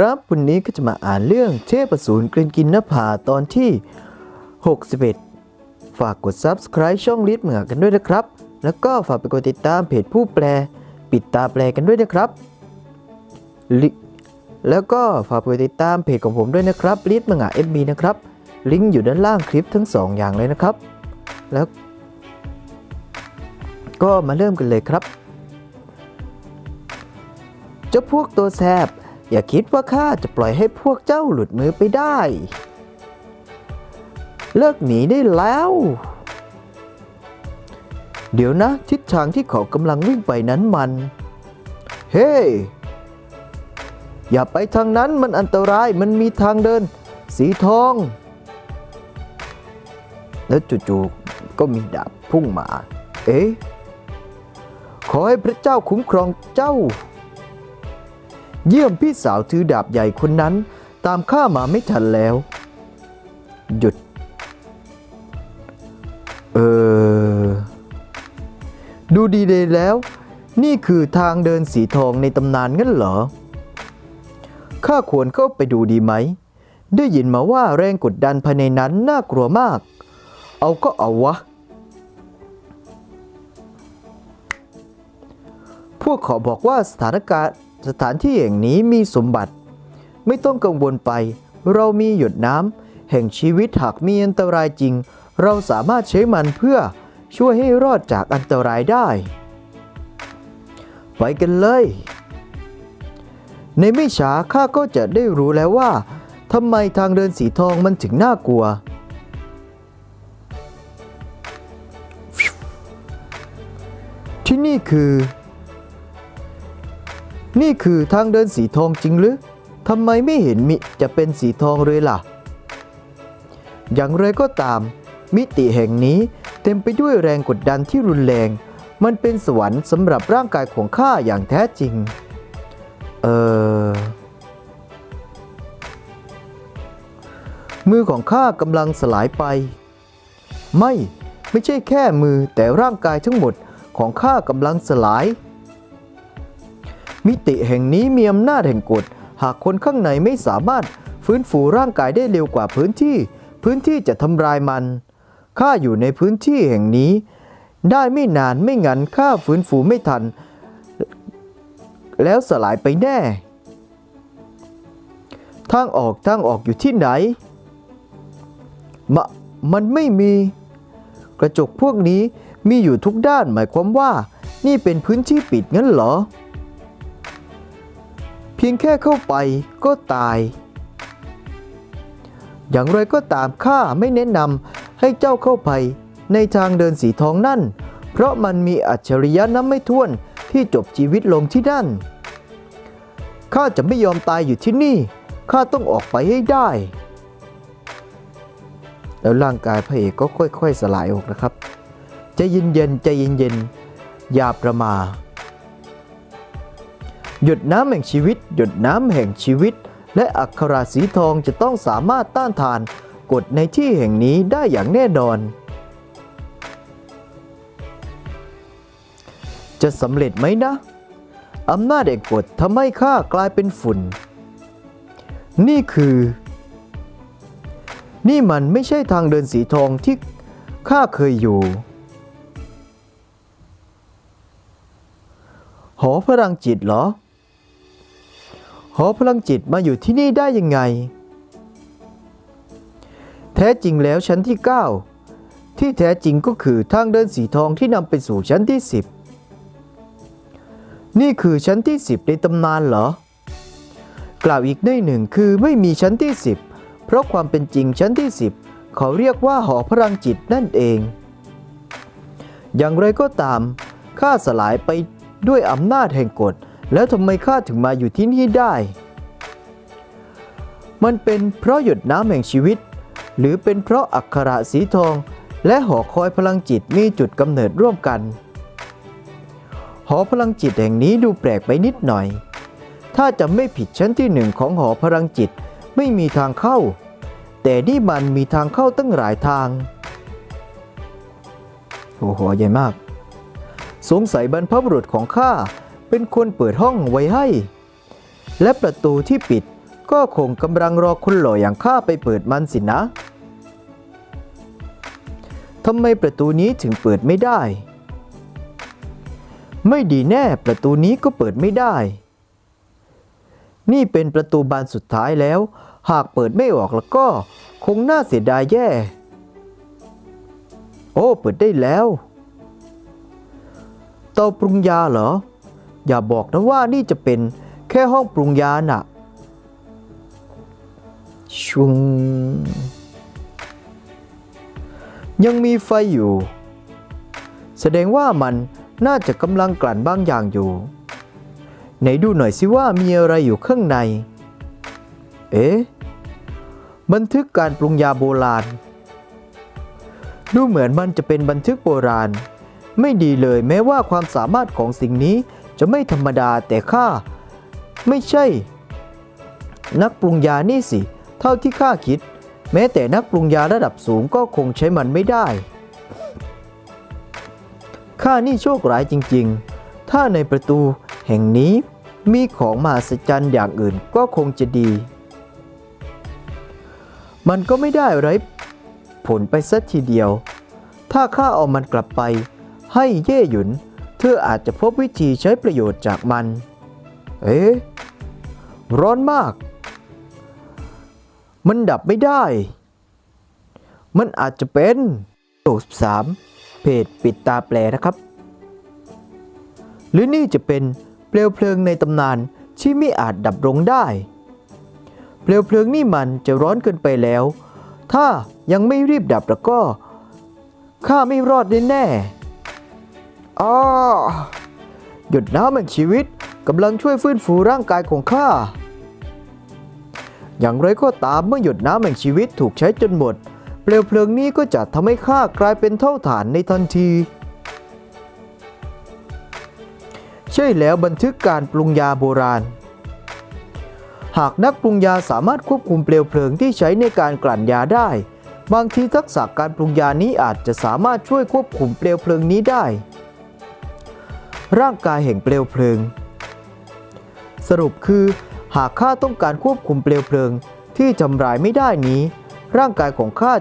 ครับวันนี้ก็จะมาอ่านเรื่องเทพอสูรกลืนกินนภาตอนที่ 61 ฝากกด Subscribe ช่องลิสเหมือกันด้วยนะครับ แล้วก็ฝากไปกดติดตามเพจผู้แปล ปิดตาแปลกันด้วยนะครับลิแล้วก็ฝากไปกดติดตามเพจของผมด้วยนะครับลิสมังงะ FB นะครับ ลิงก์อยู่ด้านล่างคลิปทั้งสองอย่างเลยนะครับ แล้ว ก็มาเริ่มกันเลยครับ เจ้าพวกตัวแสบ อย่าคิดว่าข้าจะปล่อยให้พวกเจ้าหลุดมือไปได้ เลิกหนีได้แล้ว เดี๋ยวนะ ทิศทางที่เขากำลังวิ่งไปนั้นมัน เฮ้อย่าไปทางนั้นมันอันตรายมันมีทางเดิน สีทอง แล้วจู่ๆก็มีดาบพุ่งมา เอ๊ะขอให้พระเจ้าคุ้มครองเจ้า เยี่ยมพี่สาวถือดาบใหญ่คนนั้น ตามข้ามาไม่ทันแล้ว หยุด เออ ดูดีเลยแล้ว นี่คือทางเดินสีทองในตำนานงั้นเหรอ ข้าควรเข้าไปดูดีไหม ได้ยินมาว่าแรงกดดันภายในนั้นน่ากลัวมาก เอาก็เอาวะพวกเขาบอกว่าสถานการณ์ สถานที่แห่งนี้มีสมบัติ ไม่ต้องกังวลไป เรามีหยดน้ำแห่งชีวิตหากมีอันตรายจริง เราสามารถใช้มันเพื่อช่วยให้รอดจากอันตรายได้ ไปกันเลย ในไม่ช้าข้าก็จะได้รู้แล้วว่าทำไมทางเดินสีทองมันถึงน่ากลัว ที่นี่คือ นี่คือทางเดินสีทองจริงหรือทำไมไม่เห็นมิจะเป็นสีทองเลยล่ะ อย่างไรก็ตาม มิติแห่งนี้เต็มไปด้วยแรงกดดันที่รุนแรง มันเป็นสวรรค์สำหรับร่างกายของข้าอย่างแท้จริง เออมือของข้ากำลังสลายไป ไม่ ไม่ใช่แค่มือแต่ร่างกายทั้งหมดของข้ากำลังสลาย มิติแห่งนี้มีอำนาจแห่งกฎ หากคนข้างในไม่สามารถฟื้นฟูร่างกายได้เร็วกว่าพื้นที่ พื้นที่จะทำลายมัน ข้าอยู่ในพื้นที่แห่งนี้ ได้ไม่นานไม่งั้นข้าฟื้นฟูไม่ทัน แล้วสลายไปแน่ ทางออกทางออกอยู่ที่ไหนมะมันไม่มี กระจกพวกนี้มีอยู่ทุกด้านหมายความว่า นี่เป็นพื้นที่ปิดงั้นเหรอ พียงแค่เข้าไปก็ตาย อย่างไรก็ตามข้าไม่แนะนำให้เจ้าเข้าไปในทางเดินสีทองนั่น เพราะมันมีอัจฉริยะน้ำไม่ท้วนที่จบชีวิตลงที่นั่น ข้าจะไม่ยอมตายอยู่ที่นี่ ข้าต้องออกไปให้ได้ แล้วร่างกายพระเอกก็ค่อย ๆ สลายออกนะครับ ใจเย็นๆ ใจเย็นๆ อย่าประมาท หยดน้ำแห่งชีวิต หยดน้ำแห่งชีวิต และอักขราสีทองจะต้องสามารถต้านทานกฎในที่แห่งนี้ได้อย่างแน่นอน จะสำเร็จไหมนะอำนาจแห่งกฎทำให้ข้ากลายเป็นฝุ่น นี่คือ นี่มันไม่ใช่ทางเดินสีทองที่ข้าเคยอยู่ หอพลังจิตเหรอ หอพลังจิตมาอยู่ที่นี่ได้ยังไง แท้จริงแล้วชั้นที่ 9 ที่แท้จริงก็คือทางเดินสีทองที่นำไปสู่ชั้นที่ 10 นี่คือชั้นที่ 10 ในตำนานเหรอ กล่าวอีกได้หนึ่งคือไม่มีชั้นที่ 10 เพราะความเป็นจริงชั้นที่ 10 เขาเรียกว่าหอพลังจิตนั่นเอง อย่างไรก็ตามข้าสลายไปด้วยอำนาจแห่งกฎ แล้วทำไมข้าถึงมาอยู่ที่นี่ได้ มันเป็นเพราะหยดน้ำแห่งชีวิต หรือเป็นเพราะอักขระสีทอง และหอคอยพลังจิตมีจุดกำเนิดร่วมกัน หอพลังจิตแห่งนี้ดูแปลกไปนิดหน่อย ถ้าจะไม่ผิดชั้นที่หนึ่งของหอพลังจิตไม่มีทางเข้า แต่นี่มันมีทางเข้าตั้งหลายทางโอ้โหใหญ่มาก สงสัยบรรพบุรุษของข้า เป็นคนเปิดห้องไว้ให้ และประตูที่ปิดก็คงกำลังรอคนหล่ออย่างข้าไปเปิดมันสินะทำไมประตูนี้ถึงเปิดไม่ได้ ไม่ดีแน่ประตูนี้ก็เปิดไม่ได้ นี่เป็นประตูบานสุดท้ายแล้ว หากเปิดไม่ออกแล้วก็ คงน่าเสียดายแย่ โอ้ เปิดได้แล้ว เตาปรุงยาเหรอ อย่าบอกนะว่านี่จะเป็นแค่ห้องปรุงยาน่ะชุงยังมีไฟอยู่ แสดงว่ามันน่าจะกำลังกลั่นบางอย่างอยู่ ไหนดูหน่อยสิว่ามีอะไรอยู่ข้างใน เอ๊ะ บันทึกการปรุงยาโบราณ ดูเหมือนมันจะเป็นบันทึกโบราณ ไม่ดีเลยแม้ว่าความสามารถของสิ่งนี้ จะไม่ธรรมดาแต่ข้าไม่ใช่ นักปรุงยานี่สิ เท่าที่ข้าคิด แม้แต่นักปรุงยาระดับสูงก็คงใช้มันไม่ได้ข้านี่โชคร้ายจริงๆ ถ้าในประตูแห่งนี้มีของมหัศจรรย์อย่างอื่นก็คงจะดี มันก็ไม่ได้ไรผลไปสักทีเดียว ถ้าข้าเอามันกลับไปให้เย่หยุน ธออาจจะพบวิธีใช้ประโยชน์จากมัน เอ๊ะ ร้อนมาก มันดับไม่ได้ มันอาจจะเป็นโตสามเพจปิดตาแปลนะครับ หรือนี่จะเป็นเปลวเพลิงในตำนานที่ไม่อาจดับลงได้ เปลวเพลิงนี่มันจะร้อนเกินไปแล้ว ถ้ายังไม่รีบดับแล้วก็ ข้าไม่รอดแน่ๆ อ้อหยดน้ำแห่งชีวิตกำลังช่วยฟื้นฟูร่างกายของข้า อย่างไรก็ตามเมื่อหยดน้ำแห่งชีวิตถูกใช้จนหมด เปลวเพลิงนี้ก็จะทำให้ข้ากลายเป็นเท่าฐานในทันที ใช่แล้วบันทึกการปรุงยาโบราณ หากนักปรุงยาสามารถควบคุมเปลวเพลิงที่ใช้ในการกลั่นยาได้ บางทีทักษะการปรุงยานี้อาจจะสามารถช่วยควบคุมเปลวเพลิงนี้ได้ ร่างกายแห่งเปลวเพลิง สรุปคือหากข้าต้องการควบคุมเปลวเพลิงที่ทำลายไม่ได้นี้ ร่างกายของข้า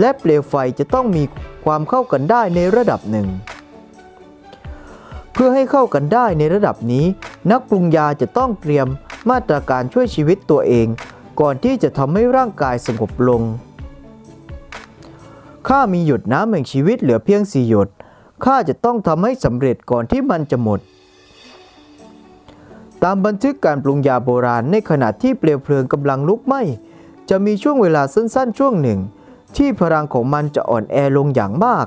และเปลวไฟจะต้องมีความเข้ากันได้ในระดับหนึ่ง เพื่อให้เข้ากันได้ในระดับนี้ นักปรุงยาจะต้องเตรียมมาตรการช่วยชีวิตตัวเอง ก่อนที่จะทำให้ร่างกายสงบลงข้ามีหยดน้ำแห่งชีวิตเหลือเพียงสี่หยด ข้าจะต้องทำให้สำเร็จก่อนที่มันจะหมด ตามบันทึกการปรุงยาโบราณในขณะที่เปลวเพลิงกำลังลุกไหม้จะมีช่วงเวลาสั้นๆ ช่วงหนึ่ง ที่พลังของมันจะอ่อนแอลงอย่างมาก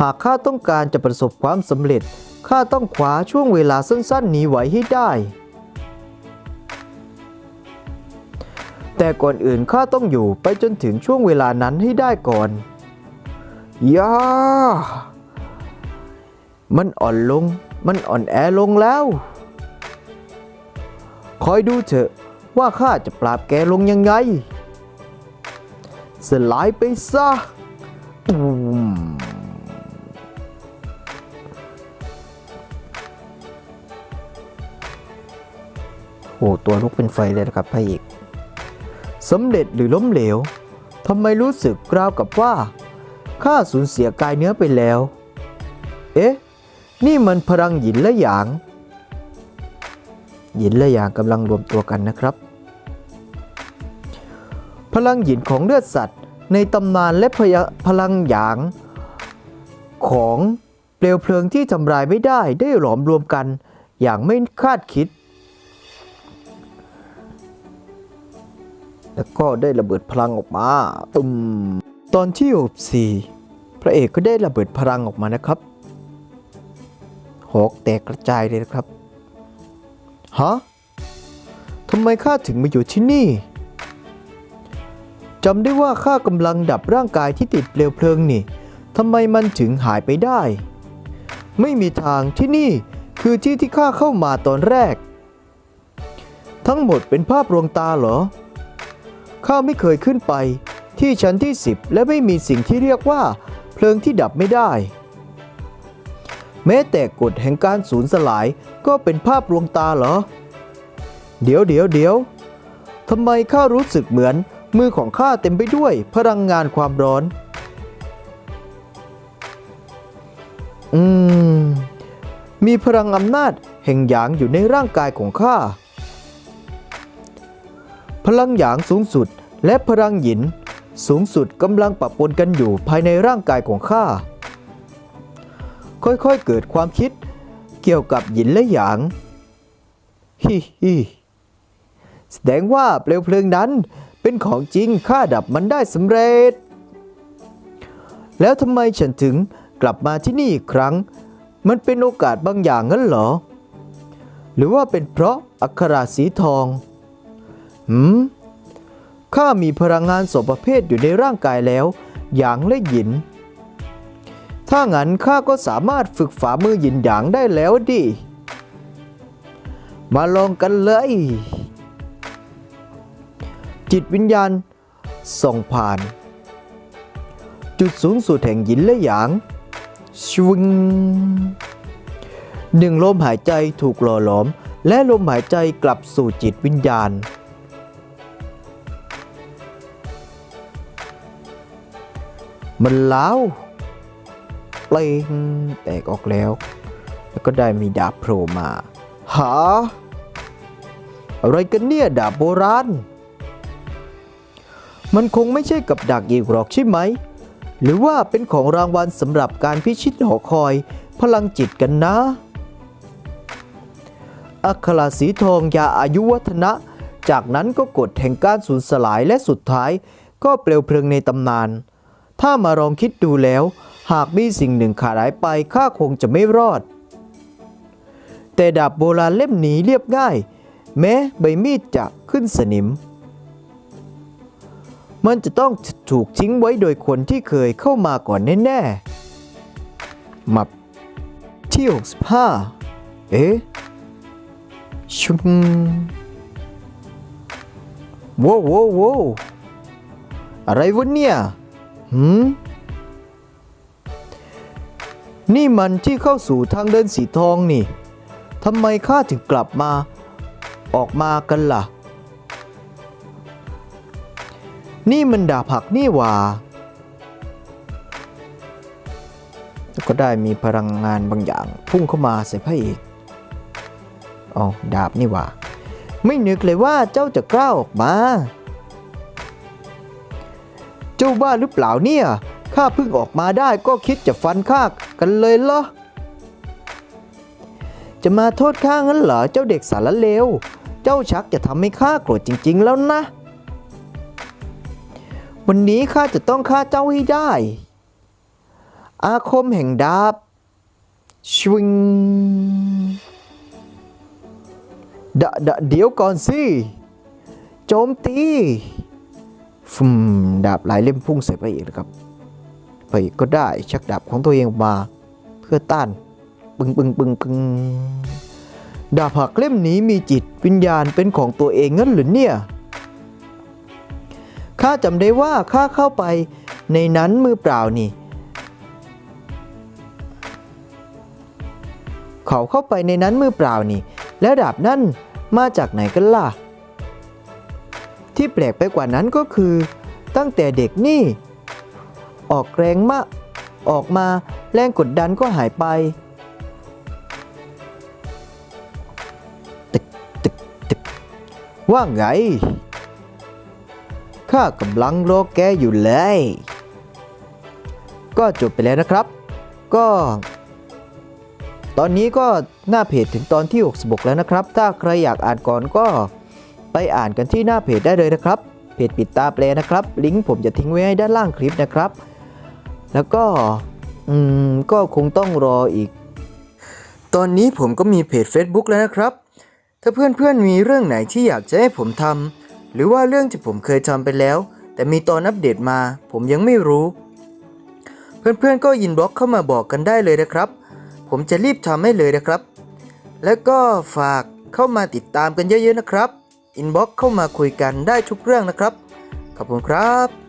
หากข้าต้องการจะประสบความสำเร็จข้าต้องคว้าช่วงเวลาสั้นๆ นี้ไว้ให้ได้ แต่ก่อนอื่นข้าต้องอยู่ไปจนถึงช่วงเวลานั้นให้ได้ก่อน ยามันอ่อนลง มันอ่อนแอลงแล้ว คอยดูเถอะว่าข้าจะปราบแกลงยังไง สลายไปซะตูมโอ้ตัวลุกเป็นไฟเลยนะครับพระเอกสำเร็จหรือล้มเหลวทำไมรู้สึกราวกับว่า ข้าสูญเสียกายเนื้อไปแล้ว เอ๊ะ นี่มันพลังหยินและหยาง หยินและหยางกำลังรวมตัวกันนะครับ พลังหยินของเลือดสัตว์ ในตำนานและพพลังหยางของเปลวเพลิงที่ทำลายไม่ได้ได้หลอมรวมกันอย่างไม่คาดคิด แล้วก็ได้ระเบิดพลังออกมาตุ้ม ตอนที่64พระเอกก็ได้ระเบิดพลังออกมานะครับ หอกแตกกระจายเลยนะครับ ฮะทำไมข้าถึงมาอยู่ที่นี่จำได้ว่าข้ากำลังดับร่างกายที่ติดเปลวเพลิงนี่ทำไมมันถึงหายไปได้ ไม่มีทางที่นี่คือที่ที่ข้าเข้ามาตอนแรก ทั้งหมดเป็นภาพลวงตาเหรอ ข้าไม่เคยขึ้นไป ที่ชั้นที่ 10 และไม่มีสิ่งที่เรียกว่า เพลิงที่ดับไม่ได้ แม้แต่กฎแห่งการสูญสลายก็เป็นภาพลวงตาเหรอ เดี๋ยวเดี๋ยวเดี๋ยวทำไมข้ารู้สึกเหมือนมือของข้าเต็มไปด้วยพลังงานความร้อน อืม มีพลังอำนาจแห่งหยางอยู่ในร่างกายของข้า พลังหยางสูงสุดและพลังหยิน สูงสุดกำลังปะปนกันอยู่ภายในร่างกายของข้า ค่อยๆเกิดความคิดเกี่ยวกับหยินและหยาง ฮิฮิแสดงว่าเปลวเพลิงนั้นเป็นของจริงข้าดับมันได้สำเร็จ แล้วทำไมฉันถึงกลับมาที่นี่อีกครั้ง มันเป็นโอกาสบางอย่างงั้นเหรอ หรือว่าเป็นเพราะอัคราสีทอง หืม ข้ามีพลังงานสมประเภทอยู่ในร่างกายแล้ว หยางและหยิน ถ้างั้นข้าก็สามารถฝึกฝ่ามือหยินหยางได้แล้วดิ มาลองกันเลย จิตวิญญาณส่องผ่าน จุดสูงสุดแห่งหยินและหยางชวิงหนึ่งลมหายใจถูกหล่อหลอม และลมหายใจกลับสู่จิตวิญญาณ มันล้าวเปลงแตกออกแล้ว แล้วก็ได้มีดาบโผล่มาหาอะไรกันเนี่ยดาบโบราณ มันคงไม่ใช่กับดักอีกหรอกใช่ไหม หรือว่าเป็นของรางวัลสำหรับการพิชิตหอคอยพลังจิตกันนะ อัคราสีทองยาอายุวัฒนะ จากนั้นก็กดแห่งการสูญสลายและสุดท้ายก็เปลวเพลิงในตำนาน ถ้ามาลองคิดดูแล้ว หากมีสิ่งหนึ่งขาดหายไปข้าคงจะไม่รอด แต่ดาบโบราณเล่มนี้เรียบง่าย แม้ใบมีดจะขึ้นสนิม มันจะต้องถูกทิ้งไว้โดยคนที่เคยเข้ามาก่อนแน่ๆมับที่65เอ๊ะชุมว้วว้วโว้วอะไรวะเนี่ย หืมนี่มันที่เข้าสู่ทางเดินสีทองนี่ ทำไมข้าถึงกลับมา ออกมากันล่ะ นี่มันดาบผักนี่หว่า ก็ได้มีพลังงานบางอย่าง พุ่งเข้ามาใส่พระเอกอ๋อดาบนี่หว่า ไม่นึกเลยว่าเจ้าจะกล้าออกมา เจ้าบ้าหรือเปล่าเนี่ยข้าเพิ่งออกมาได้ก็คิดจะฟันข้ากันเลยเหรอ จะมาโทษข้างั้นเหรอเจ้าเด็กสารเลว เจ้าชักจะทำให้ข้าโกรธจริง ๆ แล้วนะ วันนี้ข้าจะต้องฆ่าเจ้าให้ได้ อาคมแห่งดาบชวิงดะดะเดี๋ยวก่อนสิ โจมตี ฟุมดาบหลายเล่มพุ่งใส่พระเอกนะครับพระเอกก็ได้ชักดาบของตัวเองออกมาเพื่อต้านปึงปึงปึงปึงดาบหักเล่มนี้มีจิตวิญญาณเป็นของตัวเองงั้นหรือเนี่ยข้าจำได้ว่าข้าเข้าไปในนั้นมือเปล่านี่ เขาเข้าไปในนั้นมือเปล่านี่ แล้วดาบนั่นมาจากไหนกันล่ะ ที่แปลกไปกว่านั้นก็คือ ตั้งแต่เด็กนี่ ออกแรงมากออกมาแรงกดดันก็หายไป ตึกตึกตึกว่าไง ข้ากำลังรอแกอยู่เลย ก็จบไปแล้วนะครับ ก็ ตอนนี้ก็หน้าเพจถึงตอนที่ 66 แล้วนะครับ ถ้าใครอยากอ่านก่อนก็ ไปอ่านกันที่หน้าเพจได้เลยนะครับ เพจปิดตาแปลนะครับ ลิงก์ผมจะทิ้งไว้ให้ด้านล่างคลิปนะครับ แล้วก็อืมก็คงต้องรออีก ตอนนี้ผมก็มีเพจ Facebook แล้วนะครับ ถ้าเพื่อนๆมีเรื่องไหนที่อยากจะให้ผมทำหรือว่าเรื่องที่ผมเคยทำไปแล้ว แต่มีตอนอัปเดตมา ผมยังไม่รู้ เพื่อนๆก็ยินบล็อกเข้ามาบอกกันได้เลยนะครับ ผมจะรีบทำให้เลยนะครับ แล้วก็ฝากเข้ามาติดตามกันเยอะๆนะครับ อินบ็อกเข้ามาคุยกันได้ทุกเรื่องนะครับ ขอบคุณครับ